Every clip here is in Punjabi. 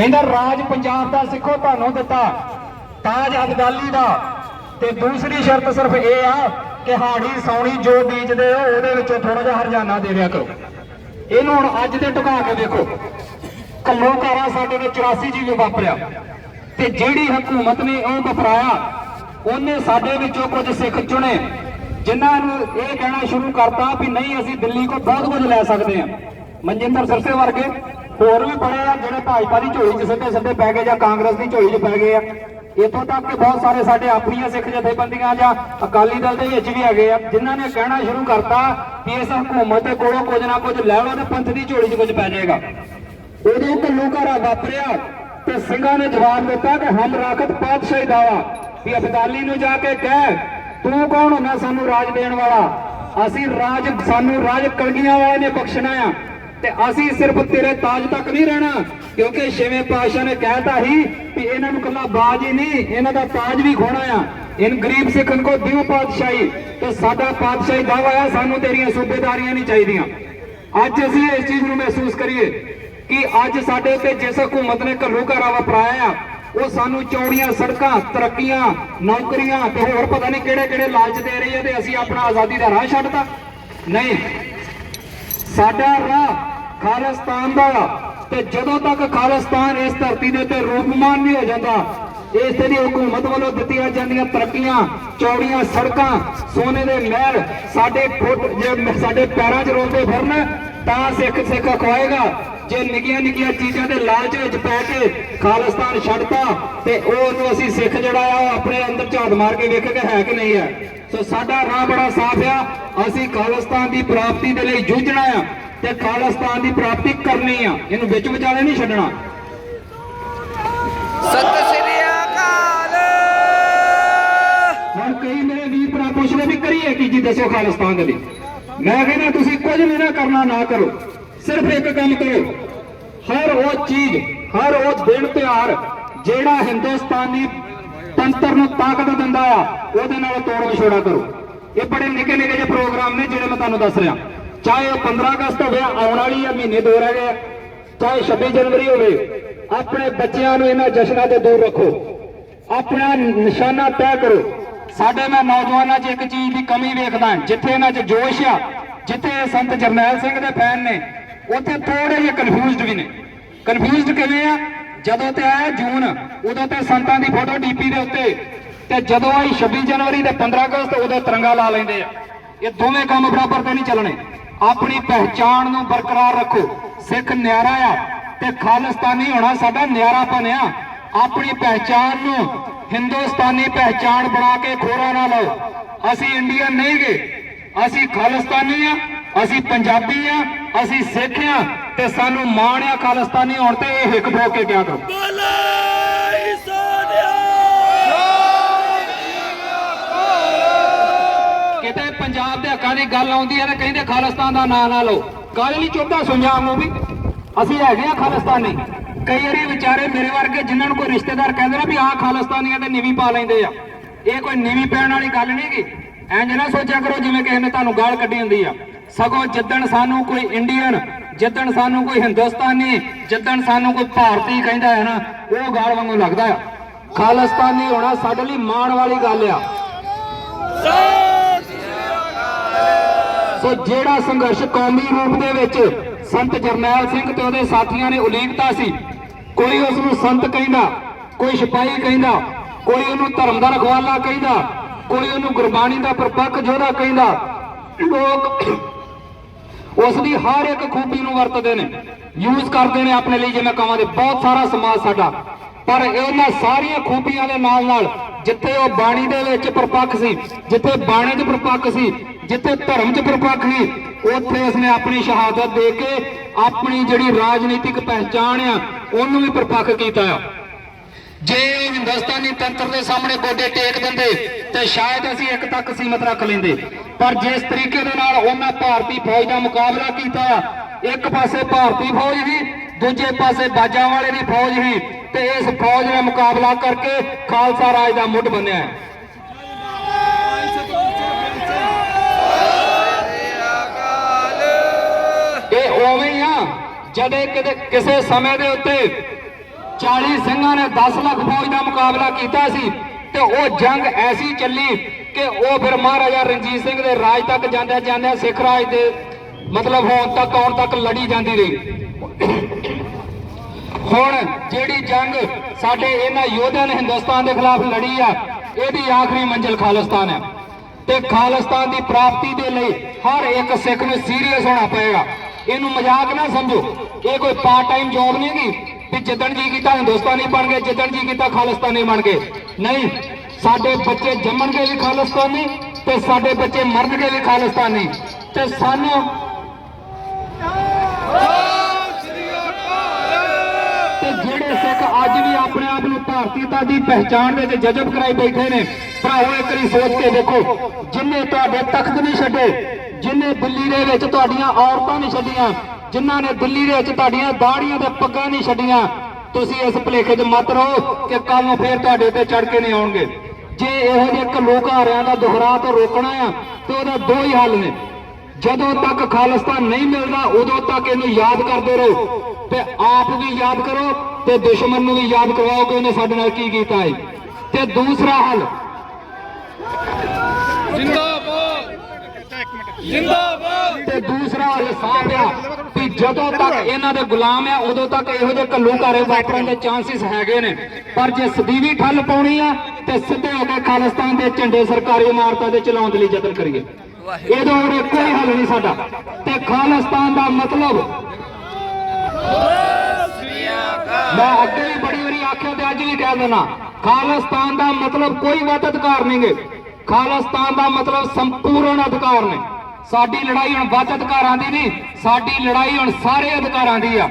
ਕਹਿੰਦਾ, ਰਾਜ ਪੰਜਾਬ ਦਾ ਸਿੱਖੋ, ਤੁਹਾਨੂੰ ਦਿੱਤਾ ਤਾਜ ਅਬਦਾਲੀ ਦਾ। ਤੇ ਦੂਸਰੀ ਸ਼ਰਤ ਸਿਰਫ ਇਹ ਆ ਕਿ ਹਾੜੀ ਸੌਣੀ ਜੋ ਬੀਜਦੇ ਹੋ, ਉਹਦੇ ਵਿੱਚੋਂ ਥੋੜਾ ਜਿਹਾ ਹਰਜਾਨਾ ਦੇ ਦਿਆ ਕਰੋ। ਇਹਨੂੰ ਹੁਣ ਅੱਜ ਦੇ ਟੁਕਾ ਕੇ ਦੇਖੋ। ਕੱਲੋਕਾਰਾ ਸਾਡੇ ਨੇ 84 ਜੀ ਵੀ ਵਾਪਰਿਆ। ਤੇ ਜਿਹੜੀ ਹਕੂਮਤ ਨੇ ਉਹ ਵਪਰਾਇਆ, ਉਹਨੇ ਸਾਡੇ ਵਿੱਚੋਂ ਕੁਝ ਸਿੱਖ ਚੁਣੇ, ਜਿਨ੍ਹਾਂ ਨੂੰ ਇਹ ਕਹਿਣਾ ਸ਼ੁਰੂ ਕਰਤਾ ਵੀ ਨਹੀਂ, ਅਸੀਂ ਦਿੱਲੀ ਕੋ ਬਹੁਤ ਕੁਝ ਲੈ ਸਕਦੇ ਹਾਂ। ਮਨਜਿੰਦਰ ਸਰਸੇ ਵਰਗੇ ਹੋਰ ਵੀ ਬੜੇ ਆ ਜਿਹੜੇ ਭਾਜਪਾ ਦੀ ਝੋਲੀ 'ਚ ਸਿੱਧੇ ਸਿੱਧੇ ਪੈ ਗਏ ਜਾਂ ਕਾਂਗਰਸ ਦੀ ਝੋਲੀ 'ਚ ਪੈ ਗਏ ਆ। ਇਥੋਂ ਤੱਕ ਕਿ ਬਹੁਤ ਸਾਰੇ ਸਾਡੇ ਆਪਣੀਆਂ ਸਿੱਖ ਜਥੇਬੰਦੀਆਂ ਜਾਂ ਅਕਾਲੀ ਦਲ ਦੇ ਵਿੱਚ ਵੀ ਹੈਗੇ ਆ, ਜਿਨ੍ਹਾਂ ਨੇ ਕਹਿਣਾ ਸ਼ੁਰੂ ਕਰਤਾ ਕਿ ਇਸ ਹਕੂਮਤ ਦੇ ਕੋਲੋਂ ਕੁਝ ਨਾ ਕੁਝ ਲੈ ਲਓ ਤੇ ਪੰਥ ਦੀ ਝੋਲੀ 'ਚ ਕੁਝ ਪੈ ਜਾਏਗਾ। ਉਦੋਂ ਘੱਲੂਘਾਰਾ ਵਾਪਰਿਆ ਤੇ ਸਿੰਘਾਂ ਨੇ ਜਵਾਬ ਦਿੱਤਾ ਕਿ ਹਮ ਰਾਖਤ ਪਾਤਸ਼ਾਹੀ ਦਾਵਾ ਵੀ ਅਬਦਾਲੀ ਨੂੰ ਜਾ ਕੇ ਕਹਿ, ਤੂੰ ਕੌਣ ਹੁੰਦਾ ਸਾਨੂੰ ਰਾਜ ਦੇਣ ਵਾਲਾ? ਅਸੀਂ ਰਾਜ, ਸਾਨੂੰ ਰਾਜ ਕਲਗੀਆਂ ਵਾਲੇ ਨੇ ਬਖਸ਼ਣਾ ਆ। ਤੇ ਅਸੀਂ ਸਿਰਫ ਤੇਰੇ ਤਾਜ ਤੱਕ ਨਹੀਂ ਰਹਿਣਾ, ਕਿਉਂਕਿ ਛੇਵੇਂ ਪਾਤਸ਼ਾਹ ਨੇ ਕਹਿਤਾ ਹੀ ਵੀ ਇਹਨਾਂ ਨੂੰ ਕੱਲਾ ਬਾਜ ਹੀ ਨਹੀਂ, ਇਹਨਾਂ ਦਾ ਤਾਜ ਵੀ ਖੋਣਾ ਆ। ਇਨ ਗਰੀਬ ਸਿੱਖਾਂ ਕੋ ਦਿਓ ਪਾਤਸ਼ਾਹੀ, ਤੇ ਸਾਡਾ ਪਾਤਸ਼ਾਹੀ ਦਾਵਾ ਆ, ਸਾਨੂੰ ਤੇਰੀਆਂ ਸੂਬੇਦਾਰੀਆਂ ਨਹੀਂ ਚਾਹੀਦੀਆਂ। ਅੱਜ ਅਸੀਂ ਇਸ ਚੀਜ਼ ਨੂੰ ਮਹਿਸੂਸ ਕਰੀਏ ਕਿ ਅੱਜ ਸਾਡੇ ਉੱਤੇ ਜਿਸ ਹਕੂਮਤ ਨੇ ਘੱਲੂ ਘਰਾ ਵਪਰਾਇਆ ਆ, ਉਹ ਸਾਨੂੰ ਚੌੜੀਆਂ ਸੜਕਾਂ, ਤਰੱਕੀਆਂ, ਨੌਕਰੀਆਂ ਤੇ ਹੋਰ ਪਤਾ ਨਹੀਂ ਕਿਹੜੇ ਕਿਹੜੇ ਲਾਲਚ ਦੇ ਰਹੀ ਹੈ ਤੇ ਅਸੀਂ ਆਪਣਾ ਆਜ਼ਾਦੀ ਦਾ ਰਾਹ ਛੱਡਤਾ। ਨਹੀਂ, ਸਾਡਾ ਰਾਹ ਖਾਲਿਸਤਾਨ ਦਾ। ਤੇ ਜਦੋਂ ਤੱਕ ਖਾਲਿਸਤਾਨ ਇਸ ਧਰਤੀ ਦੇ ਉੱਤੇ ਰੂਪਮਾਨ ਨਹੀਂ ਹੋ ਜਾਂਦਾ, ਇਸ ਦੀ ਹਕੂਮਤ ਵੱਲੋਂ ਦਿੱਤੀਆਂ ਜਾਂਦੀਆਂ ਤਰੱਕੀਆਂ, ਚੌੜੀਆਂ ਸੜਕਾਂ, ਸੋਨੇ ਦੇ ਮਹਿਲ ਸਾਡੇ ਫੁੱਟ ਜੇ ਸਾਡੇ ਪੈਰਾਂ 'ਚ ਰੋਲਦੇ ਫਿਰਨ, ਤਾਂ ਸਿੱਖ ਸਿੱਖ ਖਵਾਏਗਾ। ਜੇ ਨਿੱਕੀਆਂ ਨਿੱਕੀਆਂ ਚੀਜ਼ਾਂ ਦੇ ਲਾਲਚ ਵਿੱਚ ਪੈ ਕੇ ਖਾਲਿਸਤਾਨ ਛੱਡਤਾ, ਤੇ ਉਹਨੂੰ ਅਸੀਂ ਸਿੱਖ ਜਿਹੜਾ ਆ, ਉਹ ਆਪਣੇ ਅੰਦਰ ਝਾਤ ਮਾਰ ਕੇ ਵੇਖ ਕੇ ਹੈ ਕਿ ਨਹੀਂ ਹੈ। ਸੋ ਸਾਡਾ ਰਾਹ ਬੜਾ ਸਾਫ਼ ਆ। ਅਸੀਂ ਖਾਲਿਸਤਾਨ ਦੀ ਪ੍ਰਾਪਤੀ ਦੇ ਲਈ ਜੂਝਣਾ ਆ। ਤੇ ਖਾਲਿਸਤਾਨ ਦੀ ਪ੍ਰਾਪਤੀ ਕਰਨੀ ਆ। ਇਹਨੂੰ ਵਿੱਚ ਵਿਚਾਲੇ ਨਹੀਂ ਛੱਡਣਾ। ਸਤਿ ਸ੍ਰੀ ਅਕਾਲ। ਹੁਣ ਕਈ ਮੇਰੇ ਵੀਰ ਭਰਾ ਪੁੱਛਦੇ ਵੀ ਕਰੀਏ ਕੀ ਜੀ ਦੱਸੋ ਖਾਲਿਸਤਾਨ ਦੇ ਲਈ। ਮੈਂ ਕਹਿੰਦਾ ਤੁਸੀਂ ਕੁਝ ਵੀ ਨਾ ਕਰਨਾ ਨਾ ਕਰੋ। ਸਿਰਫ ਇੱਕ ਕੰਮ ਕਰੋ। ਹਰ ਉਹ ਚੀਜ਼ ਹਰ ਉਹ ਦਿਨ ਤਿਉਹਾਰ ਜਿਹੜਾ ਹਿੰਦੁਸਤਾਨੀ ਤੰਤਰ ਨੂੰ ਤਾਕਤ ਦਿੰਦਾ ਆ ਉਹਦੇ ਨਾਲ ਤੋੜ ਵਿਛੋੜਾ ਕਰੋ। ਇਹ ਬੜੇ ਨਿੱਕੇ ਨਿੱਕੇ ਜਿਹੇ ਪ੍ਰੋਗਰਾਮ ਨੇ ਜਿਹੜੇ ਮੈਂ ਤੁਹਾਨੂੰ ਦੱਸ ਰਿਹਾ। ਚਾਹੇ ਉਹ 15 ਅਗਸਤ ਹੋਵੇ, ਆਉਣ ਵਾਲੀ ਆ ਮਹੀਨੇ ਦੋ ਰਹਿ ਗਏ, ਚਾਹੇ 26 ਜਨਵਰੀ ਹੋਵੇ, ਆਪਣੇ ਬੱਚਿਆਂ ਨੂੰ ਇਹਨਾਂ ਜਸ਼ਨਾਂ ਤੋਂ ਦੂਰ ਰੱਖੋ। ਆਪਣਾ ਨਿਸ਼ਾਨਾ ਤੈਅ ਕਰੋ। ਸਾਡੇ ਮੈਂ ਨੌਜਵਾਨਾਂ 'ਚ ਇੱਕ ਚੀਜ਼ ਦੀ ਕਮੀ ਵੇਖਦਾ ਜਿੱਥੇ ਇਹਨਾਂ 'ਚ ਜੋਸ਼ ਆ, ਜਿੱਥੇ ਸੰਤ ਜਰਨੈਲ ਸਿੰਘ ਦੇ ਫੈਨ ਨੇ, ਉੱਥੇ ਥੋੜੇ ਜਿਹੇ ਕਨਫਿਊਜ਼ਡ ਵੀ ਨੇ। ਕਨਫਿਊਜ਼ਡ ਕਿਵੇਂ ਆ? ਜਦੋਂ ਤੇ ਆਇਆ ਜੂਨ, ਉਦੋਂ ਤੇ ਸੰਤਾਂ ਦੀ ਫੋਟੋ ਡੀਪੀ ਦੇ ਉੱਤੇ, ਤੇ ਜਦੋਂ ਆਈ 26 ਜਨਵਰੀ ਤੇ 15 ਅਗਸਤ, ਉਦੋਂ ਤਿਰੰਗਾ ਲਾ ਲੈਂਦੇ ਆ। ਇਹ ਦੋਵੇਂ ਕੰਮ ਬਰਾਬਰ ਤੇ ਨਹੀਂ ਚੱਲਣੇ। ਆਪਣੀ ਪਹਿਚਾਣ ਨੂੰ ਬਰਕਰਾਰ ਰੱਖੋ। ਸਿੱਖ ਨਿਆਰਾ ਆ ਤੇ ਖਾਲਿਸਤਾਨੀ ਹੋਣਾ ਸਾਡਾ ਨਿਆਰਾ ਬਣਿਆ ਆਪਣੀ ਪਹਿਚਾਣ ਨੂੰ ਹਿੰਦੁਸਤਾਨੀ ਪਹਿਚਾਣ ਬਣਾ ਕੇ ਖੋਰਾ ਨਾ ਲਓ। ਅਸੀਂ ਇੰਡੀਅਨ ਨਹੀਂ ਗਏ ਅਸੀਂ ਖਾਲਿਸਤਾਨੀ ਆ, ਅਸੀਂ ਪੰਜਾਬੀ ਆ, ਅਸੀਂ ਸਿੱਖ ਆ ਤੇ ਸਾਨੂੰ ਮਾਣ ਆ ਖਾਲਿਸਤਾਨੀ ਹੋਣ ਤੇ ਇਹ ਹਿੱਕ ਠੋਕ ਕੇ ਕਿਹਾ ਕਰੋ? ਪੰਜਾਬ ਦੇ ਹੱਕਾਂ ਦੀ ਗੱਲ ਆਉਂਦੀ ਹੈ ਤਾਂ ਕਹਿੰਦੇ ਖਾਲਿਸਤਾਨ ਦਾ ਨਾਂ ਨਾ ਲਓ। ਗੱਲ ਨਹੀਂ ਚੁੱਭਦਾ ਸੁਣਿਆ ਨੂੰ ਵੀ। ਅਸੀਂ ਹੈਗੇ ਆ ਖਾਲਿਸਤਾਨੀ। ਕਈ ਵਾਰੀ ਵਿਚਾਰੇ ਮੇਰੇ ਵਰਗੇ ਜਿਨ੍ਹਾਂ ਨੂੰ ਕੋਈ ਰਿਸ਼ਤੇਦਾਰ ਕਹਿੰਦੇ ਨਾ ਵੀ ਆਹ ਖਾਲਿਸਤਾਨੀਆਂ ਤੇ ਨੀਵੀਂ ਪਾ ਲੈਂਦੇ ਆ। ਇਹ ਕੋਈ ਨੀਵੀਂ ਪੈਣ ਵਾਲੀ ਗੱਲ ਨਹੀਂ ਗੀ ਨਾ ਸੋਚਿਆ ਕਰੋ ਜਿਵੇਂ ਕਿਸੇ ਨੇ ਤੁਹਾਨੂੰ ਗਾਲ ਕੱਢੀ ਹੁੰਦੀ ਆ। ਸਗੋਂ ਜਿੱਦਣ ਸਾਨੂੰ ਕੋਈ ਇੰਡੀਅਨ ਜਿੱਦਣ ਸਾਨੂੰ ਕੋਈ ਹਿੰਦੁਸਤਾਨੀ ਜਿੱਦਣ ਸਾਨੂੰ ਕੋਈ ਭਾਰਤੀ ਕਹਿੰਦਾ ਹੈ ਨਾ, ਉਹ ਗਾਲ ਵਾਂਗੂ ਲੱਗਦਾ ਆ। ਖਾਲਿਸਤਾਨੀ ਹੋਣਾ ਸਾਡੇ ਲਈ ਮਾਣ ਵਾਲੀ ਗੱਲ ਆ। ਸੋ ਜਿਹੜਾ ਸੰਘਰਸ਼ ਕੌਮੀ ਰੂਪ ਦੇ ਵਿੱਚ ਸੰਤ ਜਰਨੈਲ ਸਿੰਘ ਤੇ ਉਹਦੇ ਸਾਥੀਆਂ ਨੇ ਉਲੀਕਤਾ ਸੀ, ਕੋਈ ਉਸ ਨੂੰ ਸੰਤ ਕਹਿੰਦਾ, ਕੋਈ ਸਿਪਾਹੀ ਕਹਿੰਦਾ, ਕੋਈ ਉਹਨੂੰ ਧਰਮ ਦਾ ਰਖਵਾਲਾ ਕਹਿੰਦਾ, ਕੋਈ ਉਹਨੂੰ ਗੁਰਬਾਣੀ ਦਾ ਪ੍ਰਪੱਖ ਯੋਧਾ ਕਹਿੰਦਾ, ਲੋਕ ਉਸ ਦੀ ਹਰ ਇੱਕ ਖੂਬੀ ਨੂੰ ਵਰਤਦੇ ਨੇ ਯੂਜ਼ ਕਰਦੇ ਨੇ ਆਪਣੇ ਲਈ ਜਿਵੇਂ ਕਹਾਂ ਦੇ, ਬਹੁਤ ਸਾਰਾ ਸਮਾਜ ਸਾਡਾ। ਪਰ ਇਹਨਾਂ ਸਾਰੀਆਂ ਖੂਬੀਆਂ ਦੇ ਨਾਲ ਨਾਲ ਜਿੱਥੇ ਉਹ ਬਾਣੀ ਦੇ ਵਿੱਚ ਪ੍ਰਪੱਖ ਸੀ, ਜਿੱਥੇ ਬਾਣੀ 'ਚ ਪ੍ਰਪੱਖ ਸੀ ਜਿੱਥੇ ਧਰਮ 'ਚ ਪਰਪੱਖ ਸੀ ਉੱਥੇ ਉਸਨੇ ਆਪਣੀ ਸ਼ਹਾਦਤ ਦੇ ਕੇ ਆਪਣੀ ਜਿਹੜੀ ਰਾਜਨੀਤਿਕ ਪਹਿਚਾਣ ਆ, ਉਹਨੂੰ ਵੀ ਪ੍ਰਪੱਖ ਕੀਤਾ ਆ। ਜੇ ਉਹ ਹਿੰਦੁਸਤਾਨੀ ਤੰਤਰ ਦੇ ਸਾਹਮਣੇ ਗੋਡੇ ਟੇਕ ਦਿੰਦੇ, ਤੇ ਸ਼ਾਇਦ ਅਸੀਂ ਇੱਕ ਤੱਕ ਸੀਮਤ ਰੱਖ ਲੈਂਦੇ। ਪਰ ਜਿਸ ਤਰੀਕੇ ਦੇ ਨਾਲ ਉਹਨਾਂ ਭਾਰਤੀ ਫੌਜ ਦਾ ਮੁਕਾਬਲਾ ਕੀਤਾ ਇੱਕ ਪਾਸੇ ਭਾਰਤੀ ਫੌਜ ਸੀ ਦੂਜੇ ਪਾਸੇ ਬਾਜਾਂ ਵਾਲੇ ਦੀ ਫੌਜ ਸੀ ਤੇ ਇਸ ਫੌਜ ਨੇ ਮੁਕਾਬਲਾ ਕਰਕੇ ਖਾਲਸਾ ਰਾਜ ਦਾ ਮੁੱਢ ਬੰਨਿਆ। ਉਵੇਂ ਹੀ ਆ ਜਦੇ ਕਿਤੇ ਕਿਸੇ ਸਮੇਂ ਦੇ ਉੱਤੇ 40 ਸਿੰਘਾਂ ਨੇ 10 ਲੱਖ ਫੌਜ ਦਾ ਮੁਕਾਬਲਾ ਕੀਤਾ ਸੀ ਤੇ ਉਹ ਜੰਗ ਐਸੀ ਚੱਲੀ ਕਿ ਉਹ ਫਿਰ ਮਹਾਰਾਜਾ ਰਣਜੀਤ ਸਿੰਘ ਦੇ ਰਾਜ ਤੱਕ ਜਾਂਦੇ ਜਾਂਦੇ ਸਿੱਖ ਰਾਜ ਦੇ ਮਤਲਬ ਹੋਣ ਤੱਕ, ਆਉਣ ਤੱਕ ਲੜੀ ਜਾਂਦੀ ਰਹੀ। ਹੁਣ ਜਿਹੜੀ ਜੰਗ ਸਾਡੇ ਇਹਨਾਂ ਯੋਧਿਆਂ ਨੇ ਹਿੰਦੁਸਤਾਨ ਦੇ ਖਿਲਾਫ ਲੜੀ ਆ, ਇਹਦੀ ਆਖਰੀ ਮੰਜ਼ਿਲ ਖਾਲਿਸਤਾਨ ਹੈ ਤੇ ਖਾਲਿਸਤਾਨ ਦੀ ਪ੍ਰਾਪਤੀ ਦੇ ਲਈ ਹਰ ਇੱਕ ਸਿੱਖ ਨੂੰ ਸੀਰੀਅਸ ਹੋਣਾ ਪਏਗਾ। ਇਹਨੂੰ ਮਜ਼ਾਕ ਨਾ ਸਮਝੋ। ਇਹ ਕੋਈ ਪਾਰਟ ਟਾਈਮ ਜੌਬ ਨਹੀਂ ਹੈਗੀ। ਵੀ ਜਿੱਦਣ ਜੀ ਕੀਤਾ, ਹਿੰਦੁਸਤਾਨੀ ਬਣ ਗਏ, ਜਿੱਦਣ ਜੀ ਕੀਤਾ, ਖਾਲਿਸਤਾਨੀ ਬਣ ਗਏ। ਨਹੀਂ, ਸਾਡੇ ਬੱਚੇ ਜੰਮਣਗੇ ਵੀ ਖਾਲਿਸਤਾਨੀ ਤੇ ਸਾਡੇ ਬੱਚੇ ਮਰਨਗੇ ਵੀ ਖਾਲਿਸਤਾਨੀ। ਤੇ ਸਾਨੂੰ ਤੇ ਜਿਹੜੇ ਸਿੱਖ ਅੱਜ ਵੀ ਆਪਣੇ ਆਪ ਨੂੰ ਭਾਰਤੀਤਾ ਦੀ ਪਹਿਚਾਣ ਵਿੱਚ ਜਜ਼ਬ ਕਰਾਈ ਬੈਠੇ ਨੇ, ਭਰਾਵੋ, ਇੱਕ ਵਾਰੀ ਸੋਚ ਕੇ ਦੇਖੋ, ਜਿੰਨੇ ਤੁਹਾਡੇ ਤਖਤ ਨਹੀਂ ਛੱਡੇ ਜਿਨ੍ਹਾਂ ਦਿੱਲੀ ਦੇ ਵਿੱਚ ਤੁਹਾਡੀਆਂ ਔਰਤਾਂ ਨਹੀਂ ਛੱਡੀਆਂ, ਜਿਨ੍ਹਾਂ ਨੇ ਦਿੱਲੀ ਦੇ ਵਿੱਚ ਤੁਹਾਡੀਆਂ ਦਾੜੀਆਂ ਤੇ ਪੱਗਾਂ ਨਹੀਂ ਛੱਡੀਆਂ, ਤੁਸੀਂ ਇਸ ਭੁਲੇਖੇ 'ਚ ਮਤ ਰਹੋ ਕਿ ਕੱਲ ਨੂੰ ਫੇਰ ਤੁਹਾਡੇ ਤੇ ਚੜ ਕੇ ਨਹੀਂ ਆਉਣਗੇ। ਜੇ ਇਹੋ ਜਿਹੇ ਘੱਲੂਘਾਰਿਆਂ ਦਾ ਦੁਹਰਾ ਤੋਂ ਰੋਕਣਾ ਆ, ਤੇ ਉਹਦਾ ਦੋ ਹੀ ਹੱਲ ਨੇ। ਜਦੋਂ ਤੱਕ ਖਾਲਿਸਤਾਨ ਨਹੀਂ ਮਿਲਦਾ, ਉਦੋਂ ਤੱਕ ਇਹਨੂੰ ਯਾਦ ਕਰਦੇ ਰਹੋ ਤੇ ਆਪ ਵੀ ਯਾਦ ਕਰੋ ਤੇ ਦੁਸ਼ਮਣ ਨੂੰ ਵੀ ਯਾਦ ਕਰਵਾਓ ਕਿ ਉਹਨੇ ਸਾਡੇ ਨਾਲ ਕੀ ਕੀਤਾ ਹੈ। ਤੇ ਦੂਸਰਾ ਹੱਲ। ਜਿੰਦਾਬਾਦ। ਜਿੰਦਾਬਾਦ! ਤੇ ਦੂਸਰਾ ਹੱਲ ਸਾਫ਼ ਆ ਕਿ ਜਦੋਂ ਤੱਕ ਇਹਨਾਂ ਦੇ ਗੁਲਾਮ ਆ ਉਦੋਂ ਤੱਕ ਇਹੋ ਜਿਹੇ ਘੱਲੂ ਘਾਰੇ ਵਾਪਰਨ ਦੇ ਚਾਂਸਸ ਹੈਗੇ ਨੇ। ਪਰ ਜੇ ਸਦੀਵੀ ਠੱਲ ਪਾਉਣੀ ਆ ਤੇ ਸਿੱਧੇ ਹੋ ਕੇ ਖਾਲਿਸਤਾਨ ਦੇ ਝੰਡੇ ਸਰਕਾਰੀ ਇਮਾਰਤਾਂ ਦੇ ਚਲਾਉਣ ਦੇ ਲਈ ਯਤਨ ਕਰੀਏ। ਇਹਦਾ ਹੋਰ ਕੋਈ ਹੱਲ ਨਹੀਂ ਸਾਡਾ। ਤੇ ਖਾਲਿਸਤਾਨ ਦਾ ਮਤਲਬ ਮੈਂ ਅੱਗੇ ਵੀ ਬੜੀ ਵਾਰੀ ਆਖਿਆ ਤੇ ਅੱਜ ਵੀ ਕਹਿ ਦੇਣਾ ਖਾਲਿਸਤਾਨ ਦਾ ਮਤਲਬ ਕੋਈ ਵੱਧ ਅਧਿਕਾਰ ਨਹੀਂਗੇ। ਖਾਲਿਸਤਾਨ ਦਾ ਮਤਲਬ ਸੰਪੂਰਨ ਅਧਿਕਾਰ ਨੇ। ਸਾਡੀ ਲੜਾਈ ਹੁਣ ਵੱਧ ਅਧਿਕਾਰਾਂ ਦੀ ਨਹੀਂ, ਸਾਡੀ ਲੜਾਈ ਹੁਣ ਸਾਰੇ ਅਧਿਕਾਰਾਂ ਦੀ ਆ।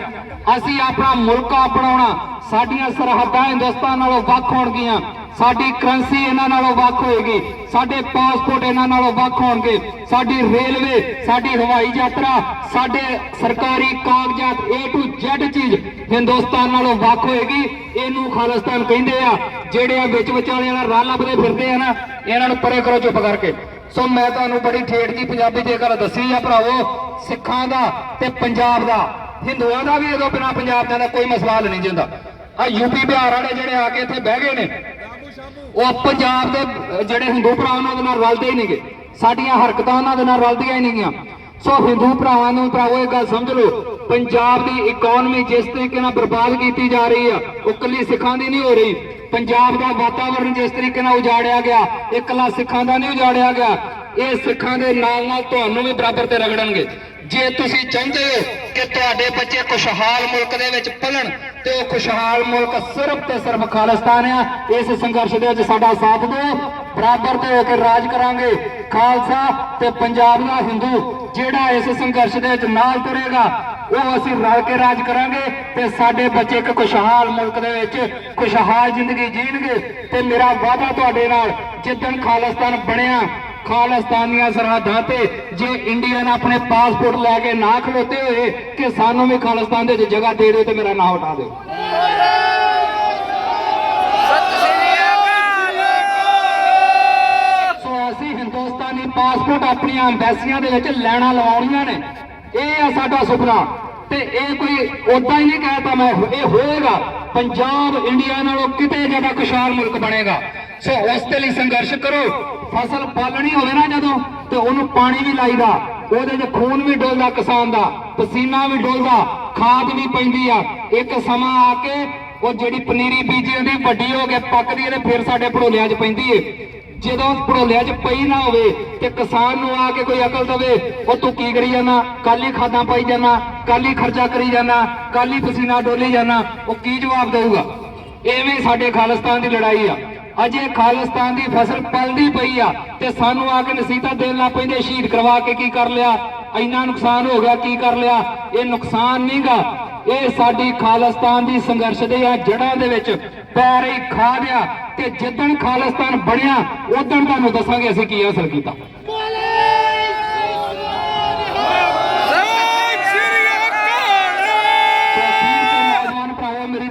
ਅਸੀਂ ਆਪਣਾ ਮੁਲਕ ਅਪਣਾਉਣਾ, ਸਾਡੀਆਂ ਸਰਹੱਦਾਂ ਹਿੰਦੁਸਤਾਨ ਨਾਲੋਂ ਵੱਖ ਹੋਣਗੀਆਂ, ਸਾਡੀ ਕਰੰਸੀ ਇਹਨਾਂ ਨਾਲੋਂ ਵੱਖ ਹੋਏਗੀ, ਸਾਡੇ ਪਾਸਪੋਰਟ ਇਹਨਾਂ ਨਾਲੋਂ ਵੱਖ ਹੋਣਗੇ, ਸਾਡੀ ਰੇਲਵੇ, ਸਾਡੀ ਹਵਾਈ ਯਾਤਰਾ, ਸਾਡੇ ਸਰਕਾਰੀ ਕਾਗਜ਼ਾਤ A to Z ਚੀਜ਼ ਹਿੰਦੁਸਤਾਨ ਨਾਲੋਂ ਵੱਖ ਹੋਏਗੀ, ਇਹਨੂੰ ਖਾਲਿਸਤਾਨ ਕਹਿੰਦੇ ਆ, ਜਿਹੜੇ ਆ ਵਿੱਚ ਵਿਚਾਲੇ ਵਾਲਾ ਰਾਹ ਲੱਭਦੇ ਫਿਰਦੇ ਆ ਨਾ, ਇਹਨਾਂ ਨੂੰ ਪਰੇ ਕਰੋ ਚੁੱਪ ਕਰਕੇ। ਸੋ ਮੈਂ ਤੁਹਾਨੂੰ ਬੜੀ ਠੇਠ ਜੀ ਪੰਜਾਬੀ 'ਚ ਗੱਲ ਦੱਸੀ ਆ ਭਰਾਵੋ, ਸਿੱਖਾਂ ਦਾ ਤੇ ਪੰਜਾਬ ਦਾ। ਹਿੰਦੂਆਂ ਦਾ ਵੀ ਇਹਦੋਂ ਬਿਨਾ ਪੰਜਾਬ ਦਾ ਕੋਈ ਮਸਲਾ ਹੱਲ ਨਹੀਂ ਜਾਂਦਾ ਆ ਯੂਪੀ ਬਿਹਾਰ ਵਾਲੇ ਜਿਹੜੇ ਆ ਕੇ ਇੱਥੇ ਬਹਿ ਗਏ ਨੇ, ਉਹ ਪੰਜਾਬ ਦੇ ਜਿਹੜੇ ਹਿੰਦੂ ਭਰਾ ਉਹਨਾਂ ਦੇ ਨਾਲ ਰਲਦੇ ਹੀ ਨਹੀਂਗੇ ਸਾਡੀਆਂ ਹਰਕਤਾਂ ਉਹਨਾਂ ਦੇ ਨਾਲ ਰਲਦੀਆਂ ਹੀ ਨਹੀਂਗੀਆਂ ਸੋ ਹਿੰਦੂ ਭਰਾਵਾਂ ਨੂੰ ਭਰਾਵੋ, ਇਹ ਗੱਲ ਸਮਝ ਲਓ, ਪੰਜਾਬ ਦੀ ਇਕਨੋਮੀ ਜਿਸ ਤਰੀਕੇ ਨਾਲ ਬਰਬਾਦ ਕੀਤੀ ਜਾ ਰਹੀ ਆ, ਉਹ ਕੱਲੀ ਸਿੱਖਾਂ ਦੀ ਨਹੀਂ ਹੋ ਰਹੀ। ਪੰਜਾਬ ਦਾ ਵਾਤਾਵਰਣ ਜਿਸ ਤਰੀਕੇ ਨਾਲ ਉਜਾੜਿਆ ਗਿਆ ਇਹ ਇਕੱਲਾ ਸਿੱਖਾਂ ਦਾ ਨਹੀਂ ਉਜਾੜਿਆ ਗਿਆ, ਇਹ ਸਿੱਖਾਂ ਦੇ ਨਾਲ ਨਾਲ ਤੁਹਾਨੂੰ ਵੀ ਬਰਾਬਰ ਤੇ ਰਗੜਨਗੇ। ਜੇ ਤੁਸੀਂ ਚਾਹੁੰਦੇ ਹੋ ਕਿ ਤੁਹਾਡੇ ਬੱਚੇ ਖੁਸ਼ਹਾਲ ਮੁਲਕ ਦੇ ਵਿੱਚ ਪਲਣ ਤੇ ਉਹ ਖੁਸ਼ਹਾਲ ਮੁਲਕ ਸਿਰਫ ਤੇ ਸਿਰਫ ਖਾਲਿਸਤਾਨ ਆ, ਇਸ ਸੰਘਰਸ਼ ਦੇ ਵਿੱਚ ਸਾਡਾ ਸਾਥ ਦਿਓ। ਬਰਾਬਰ ਤੇ ਹੋ ਕੇ ਰਾਜ ਕਰਾਂਗੇ। ਖਾਲਸਾ ਤੇ ਪੰਜਾਬ ਦਾ ਹਿੰਦੂ ਜਿਹੜਾ ਇਸ ਸੰਘਰਸ਼ ਦੇ ਵਿੱਚ ਨਾਲ ਤੁਰੇਗਾ, ਉਹ ਅਸੀਂ ਰਲ ਕੇ ਰਾਜ ਕਰਾਂਗੇ ਤੇ ਸਾਡੇ ਬੱਚੇ ਇੱਕ ਖੁਸ਼ਹਾਲ ਮੁਲਕ ਦੇ ਵਿੱਚ ਖੁਸ਼ਹਾਲ ਜ਼ਿੰਦਗੀ ਜੀਣਗੇ ਤੇ ਮੇਰਾ ਵਾਅਦਾ ਤੁਹਾਡੇ ਨਾਲ, ਜਿੱਦਣ ਖਾਲਿਸਤਾਨ ਬਣਿਆ, ਖਾਲਿਸਤਾਨ ਦੀਆਂ ਸਰਹੱਦਾਂ ਤੇ ਜੇ ਇੰਡੀਆ ਨੇ ਆਪਣੇ ਪਾਸਪੋਰਟ ਲੈ ਕੇ ਨਾ ਖਲੋਤੇ ਹੋਏ, ਕਿ ਸਾਨੂੰ ਵੀ ਖਾਲਿਸਤਾਨ ਦੇ ਜਗ੍ਹਾ ਦੇ ਦਿਓ ਤੇ ਮੇਰਾ ਨਾਮ ਹਟਾ ਦਿਓ ਸਤਿ ਸ੍ਰੀ ਅਕਾਲ ਸੋ ਅਸੀਂ ਹਿੰਦੁਸਤਾਨੀ ਪਾਸਪੋਰਟ ਆਪਣੀਆਂ ਐਮਬੈਸੀਆਂ ਦੇ ਵਿੱਚ ਲੈਣਾ ਲਵਾਉਣੀਆਂ ਨੇ। ਇਹ ਆ ਸਾਡਾ ਸੁਪਨਾ। ਤੇ ਇਹ ਕੋਈ ਉਦਾਂ ਹੀ ਨਹੀਂ ਕਹਿਤਾ ਮੈਂ ਇਹ ਹੋਏਗਾ। ਪੰਜਾਬ, ਇੰਡੀਆ ਨਾਲੋਂ ਕਿਤੇ ਜ਼ਿਆਦਾ ਖੁਸ਼ਹਾਲ ਮੁਲਕ ਬਣੇਗਾ। ਸੋ ਉਸ ਦੇ ਲਈ ਸੰਘਰਸ਼ ਕਰੋ। ਫਸਲ ਪਾਲਣੀ ਹੋਵੇ ਨਾ ਜਦੋਂ, ਤੇ ਉਹਨੂੰ ਪਾਣੀ ਵੀ ਲਾਈਦਾ। ਉਹਦੇ 'ਚ ਖੂਨ ਵੀ ਡੋਲਦਾ ਕਿਸਾਨ ਦਾ, ਪਸੀਨਾ ਵੀ ਡੋਲਦਾ, ਖਾਦ ਵੀ ਪੈਂਦੀ ਆ। ਇੱਕ ਸਮਾਂ ਆ ਕੇ ਉਹ ਜਿਹੜੀ ਪਨੀਰੀ ਬੀਜੀ ਹੁੰਦੀ ਵੱਡੀ ਹੋ ਕੇ ਪੱਕਦੀ ਹੈ ਤੇ ਫਿਰ ਸਾਡੇ ਭੜੋਲਿਆਂ 'ਚ ਪੈਂਦੀ ਏ। ਜਦੋਂ ਭੜੋਲਿਆਂ 'ਚ ਪਈ ਨਾ ਹੋਵੇ ਤੇ ਕਿਸਾਨ ਨੂੰ ਆ ਕੇ ਕੋਈ ਅਕਲ ਦਵੇ, ਉਹ ਤੂੰ ਕੀ ਕਰੀ ਜਾਣਾ ਕੱਲ ਖਾਦਾਂ ਪਾਈ ਜਾਣਾ ਕਾਲੀ ਖਰਚਾ ਕਰੀ ਜਾਣਾ ਕੱਲ ਪਸੀਨਾ ਡੋਲੀ ਜਾਣਾ ਉਹ ਕੀ ਜਵਾਬ ਦੇਊਗਾ? ਐਵੇਂ ਸਾਡੇ ਖਾਲਿਸਤਾਨ ਦੀ ਲੜਾਈ ਆ। ਅਜੇ ਖਾਲਿਸਤਾਨ ਦੀ ਫਸਲ ਪਲਦੀ ਪਈ ਆ ਤੇ ਸਾਨੂੰ ਆ ਕੇ ਨਸੀਹਤਾਂ ਦੇਣ ਲੱਗ ਪੈਂਦੇ, ਸ਼ਹੀਦ ਕਰਵਾ ਕੇ ਕੀ ਕਰ ਲਿਆ? ਇੰਨਾ ਨੁਕਸਾਨ ਹੋ ਗਿਆ, ਕੀ ਕਰ ਲਿਆ? ਇਹ ਨੁਕਸਾਨ ਨਹੀਂਗਾ ਇਹ ਸਾਡੀ ਖਾਲਿਸਤਾਨ ਦੀ ਸੰਘਰਸ਼ ਦੇ ਆ ਜੜਾਂ ਦੇ ਵਿੱਚ। ਪੈਰ ਹੀ ਖਾ ਗਿਆ। ਤੇ ਜਿੱਦਣ ਖਾਲਿਸਤਾਨ ਬਣਿਆ ਉਦੋਂ ਤੁਹਾਨੂੰ ਦੱਸਾਂਗੇ ਅਸੀਂ ਕੀ ਹਾਸਲ ਕੀਤਾ।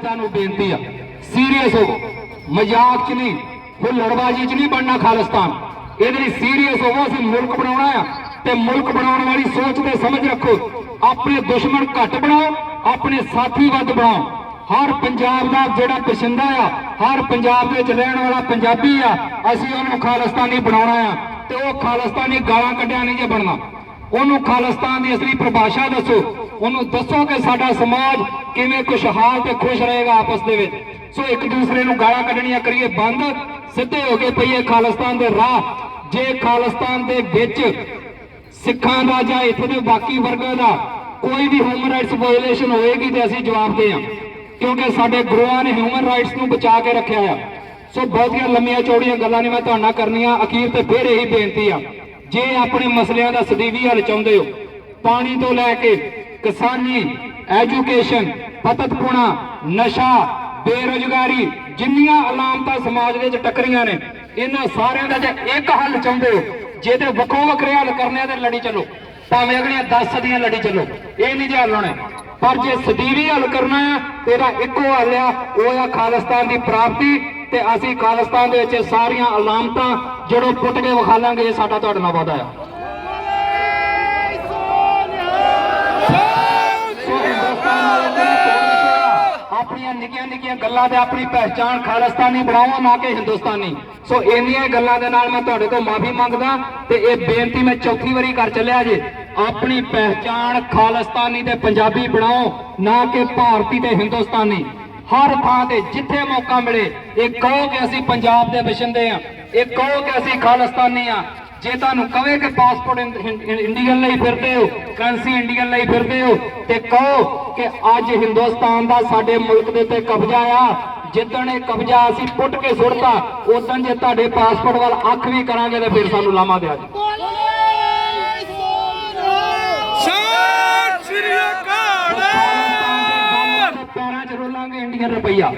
ਤੁਹਾਨੂੰ ਬੇਨਤੀ ਆ ਸੀਰੀਅਸ ਹੋਵੋ। ਮਜ਼ਾਕ 'ਚ ਨਹੀਂ ਹੁੱਲੜਬਾਜ਼ੀ 'ਚ ਨਹੀਂ ਬਣਨਾ ਖਾਲਿਸਤਾਨ। ਇਹਦੇ ਲਈ ਸੀਰੀਅਸ ਹੋਵੋ ਅਸੀਂ ਮੁਲਕ ਬਣਾਉਣਾ ਆ। ਤੇ ਮੁਲਕ ਬਣਾਉਣ ਵਾਲੀ ਸੋਚ ਤੇ ਸਮਝ ਰੱਖੋ ਆਪਣੇ ਦੁਸ਼ਮਣ ਘੱਟ ਬਣਾਓ ਆਪਣੇ ਸਾਥੀ ਵੱਧ ਬਣਾਓ। ਹਰ ਪੰਜਾਬ ਦਾ ਜਿਹੜਾ ਪਸੰਦਾ ਆ, ਹਰ ਪੰਜਾਬ ਦੇ ਵਿੱਚ ਰਹਿਣ ਵਾਲਾ ਪੰਜਾਬੀ ਆ, ਅਸੀਂ ਉਹਨੂੰ ਖਾਲਿਸਤਾਨੀ ਬਣਾਉਣਾ ਆ ਤੇ ਉਹ ਖਾਲਿਸਤਾਨੀ ਗਾਲਾਂ ਕੱਢਿਆ ਨਹੀਂ ਜੇ ਬਣਨਾ। ਉਹਨੂੰ ਖਾਲਿਸਤਾਨ ਦੀ ਅਸਲੀ ਪਰਿਭਾਸ਼ਾ ਦੱਸੋ। ਉਹਨੂੰ ਦੱਸੋ ਕਿ ਸਾਡਾ ਸਮਾਜ ਕਿਵੇਂ ਖੁਸ਼ਹਾਲ ਤੇ ਖੁਸ਼ ਰਹੇਗਾ ਆਪਸ ਦੇ ਵਿੱਚ। ਸੋ ਇੱਕ ਦੂਸਰੇ ਨੂੰ ਗਾਲਾਂ ਕੱਢਣੀਆਂ ਕਰੀਏ ਬੰਦ, ਸਿੱਧੇ ਹੋ ਕੇ ਪਈਏ ਖਾਲਿਸਤਾਨ ਦੇ ਰਾਹ। ਜੇ ਖਾਲਿਸਤਾਨ ਦੇ ਵਿੱਚ ਸਿੱਖਾਂ ਦਾ ਜਾਂ ਇੱਥੇ ਦੇ ਬਾਕੀ ਵਰਗਾਂ ਦਾ ਕੋਈ ਵੀ ਹਿਊਮਨ ਰਾਈਟਸ ਵਾਇਲੇਸ਼ਨ ਹੋਏਗੀ ਤੇ ਅਸੀਂ ਜਵਾਬ ਦੇ ਹਾਂ ਕਿਉਂਕਿ ਸਾਡੇ ਗੁਰੂਆਂ ਨੇ ਹਿਊਮਨ ਰਾਈਟਸ ਨੂੰ ਬਚਾ ਕੇ ਰੱਖਿਆ ਆ। ਸੋ ਬਹੁਤੀਆਂ ਲੰਮੀਆਂ ਚੌੜੀਆਂ ਗੱਲਾਂ ਨਹੀਂ ਮੈਂ ਤੁਹਾਡੇ ਨਾਲ ਕਰਨੀਆਂ। ਅਖੀਰ ਤੇ ਫਿਰ ਇਹੀ ਬੇਨਤੀ ਆ। ਜੇ ਆਪਣੇ ਮਸਲਿਆਂ ਦਾ ਸਦੀਵੀ ਹੱਲ ਚਾਹੁੰਦੇ ਹੋ, ਪਾਣੀ ਤੋਂ ਲੈ ਕੇ ਕਿਸਾਨੀ ਐਜੂਕੇਸ਼ਨ ਪਤਤਪੁਣਾ ਨਸ਼ਾ, ਬੇਰੁਜ਼ਗਾਰੀ, ਜਿੰਨੀਆਂ ਅਲਾਮਤਾਂ ਸਮਾਜ ਦੇ ਵਿੱਚ ਟੱਕਰੀਆਂ ਨੇ, ਇਹਨਾਂ ਸਾਰਿਆਂ ਦਾ ਜੇ ਇੱਕ ਹੱਲ ਚਾਹੁੰਦੇ ਹੋ ਜੇ ਤੇ ਵੱਖੋ ਵੱਖਰੇ ਹੱਲ ਕਰਨੇ ਆ ਤੇ ਲੜੀ ਚੱਲੋ। ਭਾਵੇਂ ਅਗਲੀਆਂ 10 ਸਦੀਆਂ ਲੜੀ ਚੱਲੋ, ਇਹ ਨਹੀਂ ਜੇ ਹੱਲ ਹੋਣੇ ਪਰ ਜੇ ਸਦੀਵੀ ਹੱਲ ਕਰਨਾ ਆ ਤੇ ਇਹਦਾ ਇੱਕੋ ਹੱਲ ਆ, ਉਹ ਆ ਖਾਲਿਸਤਾਨ ਦੀ ਪ੍ਰਾਪਤੀ, ਤੇ ਅਸੀਂ ਖਾਲਿਸਤਾਨ ਦੇ ਵਿੱਚ ਸਾਰੀਆਂ ਅਲਾਮਤਾਂ ਜਿਹੜੋ ਪੁੱਟ ਕੇ ਵਿਖਾ ਲਾਂਗੇ, ਇਹ ਸਾਡਾ ਤੁਹਾਡੇ ਨਾਲ ਵਾਅਦਾ ਆ। ਆਪਣੀਆਂ ਨਿੱਕੀਆਂ ਨਿੱਕੀਆਂ ਗੱਲਾਂ ਤੇ ਆਪਣੀ ਪਹਿਚਾਣ ਖਾਲਿਸਤਾਨੀ ਬਣਾਓ ਨਾ ਕਿ ਹਿੰਦੁਸਤਾਨੀ। ਸੋ ਇੰਨੀਆਂ ਗੱਲਾਂ ਦੇ ਨਾਲ ਮੈਂ ਤੁਹਾਡੇ ਤੋਂ ਮਾਫੀ ਮੰਗਦਾ, ਤੇ ਇਹ ਬੇਨਤੀ ਮੈਂ ਚੌਥੀ ਵਾਰੀ ਕਰ ਚੱਲਿਆ ਜੇ। ਆਪਣੀ ਪਹਿਚਾਣ ਖਾਲਿਸਤਾਨੀ ਤੇ ਪੰਜਾਬੀ ਬਣਾਓ, ਨਾ ਕਿ ਭਾਰਤੀ ਤੇ ਹਿੰਦੁਸਤਾਨੀ। ਹਰ ਥਾਂ ਤੇ ਜਿੱਥੇ ਮੌਕਾ ਮਿਲੇ, ਇਹ ਕਹੋ ਕਿ ਅਸੀਂ ਪੰਜਾਬ ਦੇ ਵਸਿੰਦੇ ਆ, ਇਹ ਕਹੋ ਕਿ ਅਸੀਂ ਖਾਲਿਸਤਾਨੀ ਆ। ਜੇ ਤੁਹਾਨੂੰ ਕਵੇ ਕਿ ਪਾਸਪੋਰਟ ਇੰਡੀਅਨ ਲਈ ਫਿਰਦੇ ਹੋ, ਕਰੰਸੀ ਇੰਡੀਅਨ ਲਈ ਫਿਰਦੇ ਹੋ, ਤੇ ਕਹੋ ਕਿ ਅੱਜ ਹਿੰਦੁਸਤਾਨ ਦਾ ਸਾਡੇ ਮੁਲਕ ਦੇ ਉੱਤੇ ਕਬਜ਼ਾ ਆ, ਜਿੱਦਣ ਇਹ ਕਬਜ਼ਾ ਅਸੀਂ ਪੁੱਟ ਕੇ ਸੁੱਟਤਾ, ਉਦੋਂ ਜੇ ਤੁਹਾਡੇ ਪਾਸਪੋਰਟ ਵੱਲ ਅੱਖ ਵੀ ਕਰਾਂਗੇ ਤੇ ਫਿਰ ਸਾਨੂੰ ਲਾਮਾ ਦਿਆ ਜੀ ਸਤਿ ਸ੍ਰੀ ਅਕਾਲ ਪੈਰਾਂ 'ਚ ਰੋਲਾਂਗੇ ਰੁਪਈਆ।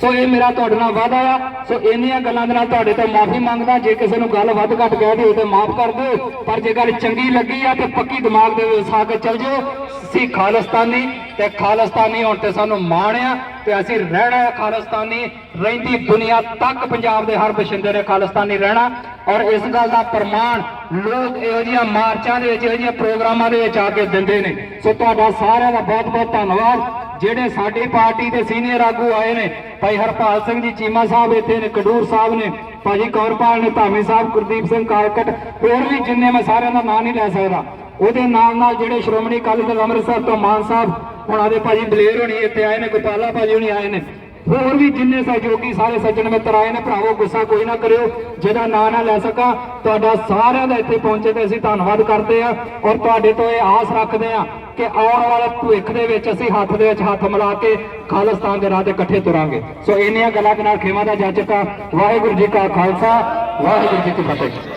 ਸੋ ਇਹ ਮੇਰਾ ਤੁਹਾਡੇ ਨਾਲ ਵਾਅਦਾ ਆ। ਸੋ ਇੰਨੀਆਂ ਗੱਲਾਂ ਦੇ ਨਾਲ ਤੁਹਾਡੇ ਤੋਂ ਮਾਫੀ ਮੰਗਦਾ। ਜੇ ਕਿਸੇ ਨੂੰ ਗੱਲ ਵੱਧ ਘੱਟ ਕਹਿ ਦਿਓ ਤੇ ਮਾਫ ਕਰ ਦਿਓ। ਪਰ ਜੇ ਗੱਲ ਚੰਗੀ ਲੱਗੀ ਆ ਤੇ ਪੱਕੀ ਦਿਮਾਗ ਦੇ ਵਿੱਚ ਵਸਾ ਕੇ ਚੱਲ ਜਿਓ। ਅਸੀਂ ਖਾਲਿਸਤਾਨੀ ਤੇ ਖਾਲਿਸਤਾਨੀ ਹੋਣ ਤੇ ਸਾਨੂੰ ਮਾਣ ਆ ਤੇ ਅਸੀਂ ਰਹਿਣਾ ਹੈ ਖਾਲਿਸਤਾਨੀ। ਰਹਿੰਦੀ ਦੁਨੀਆ ਤੱਕ ਪੰਜਾਬ ਦੇ ਹਰ ਬਸ਼ਿੰਦੇ ਨੇ ਖਾਲਿਸਤਾਨੀ ਰਹਿਣਾ। ਔਰ ਇਸ ਗੱਲ ਦਾ ਪ੍ਰਮਾਣ ਲੋਕ ਇਹੋ ਜਿਹੀਆਂ ਮਾਰਚਾਂ ਦੇ ਵਿੱਚ, ਇਹੋ ਜਿਹੀਆਂ ਪ੍ਰੋਗਰਾਮਾਂ ਦੇ ਵਿੱਚ ਆ ਕੇ ਦਿੰਦੇ ਨੇ। ਸੋ ਤੁਹਾਡਾ ਸਾਰਿਆਂ ਦਾ ਬਹੁਤ ਬਹੁਤ ਧੰਨਵਾਦ। ਜਿਹੜੇ ਸਾਡੀ ਪਾਰਟੀ ਦੇ ਸੀਨੀਅਰ ਆਗੂ ਆਏ ਨੇ, ਭਾਈ ਹਰਪਾਲ ਸਿੰਘ ਜੀ, ਚੀਮਾ ਸਾਹਿਬ ਇੱਥੇ ਨੇ, ਕਡੂਰ ਸਾਹਿਬ ਨੇ, ਭਾਜੀ ਕੌਰਪਾਲ ਨੇ, ਧਾਮੀ ਸਾਹਿਬ, ਗੁਰਦੀਪ ਸਿੰਘ ਕਾਲਕਟ, ਹੋਰ ਵੀ ਜਿੰਨੇ ਮੈਂ ਸਾਰਿਆਂ ਦਾ ਨਾਂ ਨਹੀਂ ਲੈ ਸਕਦਾ। ਉਹਦੇ ਨਾਲ ਨਾਲ ਜਿਹੜੇ ਸ਼੍ਰੋਮਣੀ ਅਕਾਲੀ ਦਲ ਅੰਮ੍ਰਿਤਸਰ ਤੋਂ ਮਾਨ ਸਾਹਿਬ, ਹੁਣਾਂ ਦੇ ਭਾਜੀ ਦਲੇਰ ਹੋਣੀ ਇੱਥੇ ਆਏ ਨੇ, ਗੋਪਾਲਾ ਭਾਜੀ ਹੋਣੀ ਆਏ ਨੇ ਹੋਰ ਵੀ ਜਿੰਨੇ ਸਹਿਯੋਗੀ ਸਾਰੇ ਸੱਜਣ ਮਿੱਤਰ ਆਏ ਨੇ, ਭਰਾਵੋ, ਗੁੱਸਾ ਕੋਈ ਨਾ ਕਰਿਓ, ਜਿਹਦਾ ਨਾਂ ਨਾ ਲੈ ਸਕਾਂ, ਤੁਹਾਡਾ ਸਾਰਿਆਂ ਦਾ ਇੱਥੇ ਪਹੁੰਚੇ ਤੇ ਅਸੀਂ ਧੰਨਵਾਦ ਕਰਦੇ ਆ ਔਰ ਤੁਹਾਡੇ ਤੋਂ ਇਹ ਆਸ ਰੱਖਦੇ ਆ ਕਿ ਆਉਣ ਵਾਲੇ ਭਵਿੱਖ ਦੇ ਵਿੱਚ ਅਸੀਂ ਹੱਥ ਦੇ ਵਿੱਚ ਹੱਥ ਮਿਲਾ ਕੇ ਖਾਲਿਸਤਾਨ ਦੇ ਰਾਹ ਤੇ ਇਕੱਠੇ ਤੁਰਾਂਗੇ। ਸੋ ਇੰਨੀਆਂ ਗੱਲਾਂ ਦੇ ਨਾਲ ਖੇਮਾ ਦਾ ਜੱਜ ਕਾ ਵਾਹਿਗੁਰੂ ਜੀ ਕਾ ਖਾਲਸਾ, ਵਾਹਿਗੁਰੂ ਜੀ ਕੀ ਫਤਿਹ।